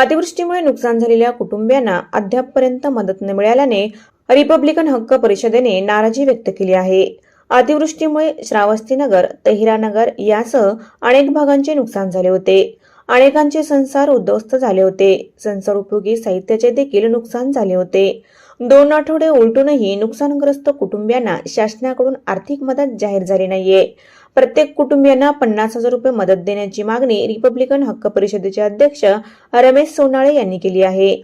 अतिवृष्टीमुळे नुकसान झालेल्या कुटुंबियांना अद्यापपर्यंत मदत न मिळाल्याने रिपब्लिकन हक्क परिषदेने नाराजी व्यक्त केली आहे. अतिवृष्टीमुळे श्रावस्तीनगर तहिरानगर यासह अनेक भागांचे नुकसान झाले होते. अनेकांचे संसार उद्ध्वस्त झाले होते. संसार उपयोगी साहित्याचे देखील नुकसान झाले होते. दोन आठवडे उलटूनही नुकसानग्रस्त कुटुंबियांना शासनाकडून आर्थिक मदत जाहीर झाली नाहीये. प्रत्येक कुटुंबियांना पन्नास हजार रुपये मदत देण्याची मागणी रिपब्लिकन हक्क परिषदेचे अध्यक्ष रमेश सोनाळे यांनी केली आहे.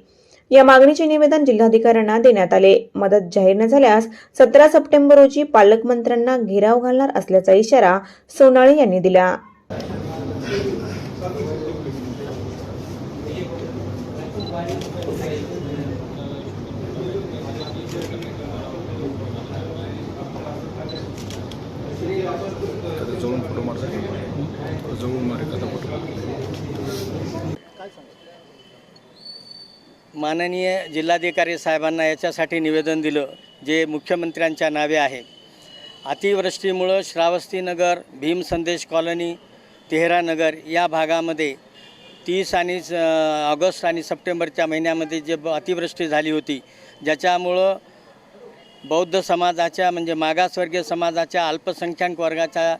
या मागणीचे निवेदन जिल्हाधिकाऱ्यांना देण्यात आले. मदत जाहीर न झाल्यास सतरा सप्टेंबर रोजी पालकमंत्र्यांना घेराव घालणार असल्याचा इशारा सोनाळे यांनी दिला. जवळून फोटो मारतो. जवळून मारे एखादा फोटो. माननीय जिल्हाधिकारी साहेबांना याच्यासाठी निवेदन दिलं जे मुख्यमंत्र्यांच्या नावे आहे. अतिवृष्टीमुळं श्रावस्तीनगर भीम संदेश कॉलनी तेहरानगर या भागामध्ये तीस आणि स- ऑगस्ट आणि सप्टेंबरच्या महिन्यामध्ये जे ब- अतिवृष्टी झाली होती ज्याच्यामुळं बौद्ध समाजाच्या म्हणजे मागासवर्गीय समाजाच्या अल्पसंख्याक वर्गाच्या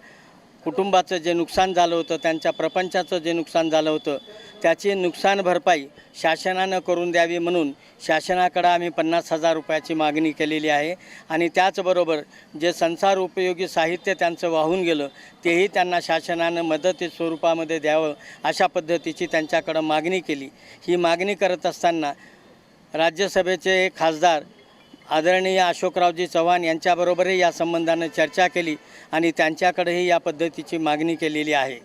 कुटुंबाचं जे नुकसान झालं होतं त्यांच्या प्रपंचाचं जे नुकसान झालं होतं त्याची नुकसान भरपाई शासनानं करून द्यावी म्हणून शासनाकडं आम्ही पन्नास हजार रुपयाची मागणी केलेली आहे. आणि त्याचबरोबर जे संसार उपयोगी साहित्य त्यांचं वाहून गेलं तेही त्यांना शासनानं मदती स्वरूपामध्ये द्यावं अशा पद्धतीची त्यांच्याकडं मागणी केली. ही मागणी करत असताना राज्यसभेचे खासदार आदरणीय अशोकरावजी चव्हाण यांच्याबरोबरही या संबंधानं चर्चा केली आणि त्यांच्याकडेही या पद्धतीची मागणी केलेली आहे.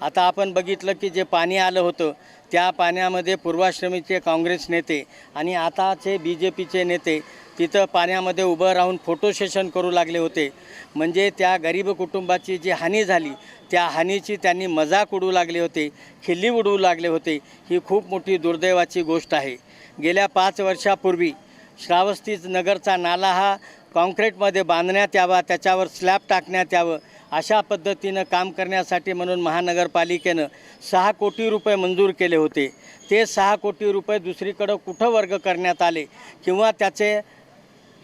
आता आपण बघितलं की जे पाणी आलं होतं त्या पाण्यामध्ये पूर्वाश्रमीचे काँग्रेस नेते आणि आताचे बी जे पीचे नेते तिथं पाण्यामध्ये उभं राहून फोटो सेशन करू लागले होते. म्हणजे त्या गरीब कुटुंबाची जी हानी झाली त्या हानीची त्यांनी मजाक उडू लागले होते खिल्ली उडवू लागले होते. ही खूप मोठी दुर्दैवाची गोष्ट आहे. गेल्या पाच वर्षापूर्वी श्रावस्ती नगरचा नाला हा कॉन्क्रीटमध्ये बांधण्यात यावा त्याच्यावर स्लॅब टाकण्यात यावं अशा पद्धतीनं काम करण्यासाठी म्हणून महानगरपालिकेनं सहा कोटी रुपये मंजूर केले होते. ते सहा कोटी रुपये दुसरीकडं कुठं वर्ग करण्यात आले किंवा त्याचे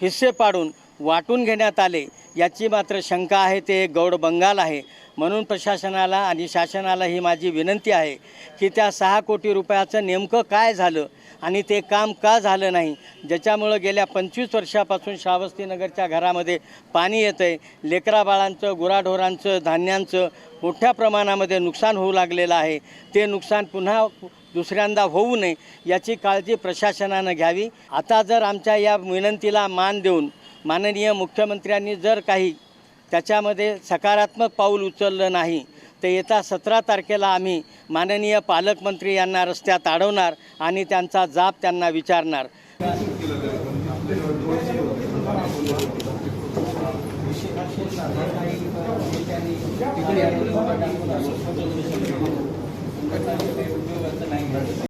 हिस्से पाडून वाटून घेण्यात आले याची मात्र शंका आहे ते एक गौड बंगाल आहे. म्हणून प्रशासनाला आणि शासनाला ही माझी विनंती आहे की त्या सहा कोटी रुपयाचं नेमकं काय झालं आणि ते काम का झालं नाही ज्याच्यामुळं गेल्या पंचवीस वर्षापासून श्रावस्तीनगरच्या घरामध्ये पाणी येतं आहे लेकरा बाळांचं गुराढोरांचं धान्यांचं मोठ्या प्रमाणामध्ये नुकसान होऊ लागलेलं आहे. ते नुकसान पुन्हा दुसऱ्यांदा होऊ नये याची काळजी प्रशासनानं घ्यावी. आता जर आमच्या या विनंतीला मान देऊन माननीय मुख्यमंत्र्यांनी जर काही त्याच्यामध्ये सकारात्मक पाऊल उचललं नाही तर येत्या सतरा तारखेला आम्ही माननीय पालकमंत्री यांना रस्त्यात अडवणार आणि त्यांचा जाब त्यांना विचारणार.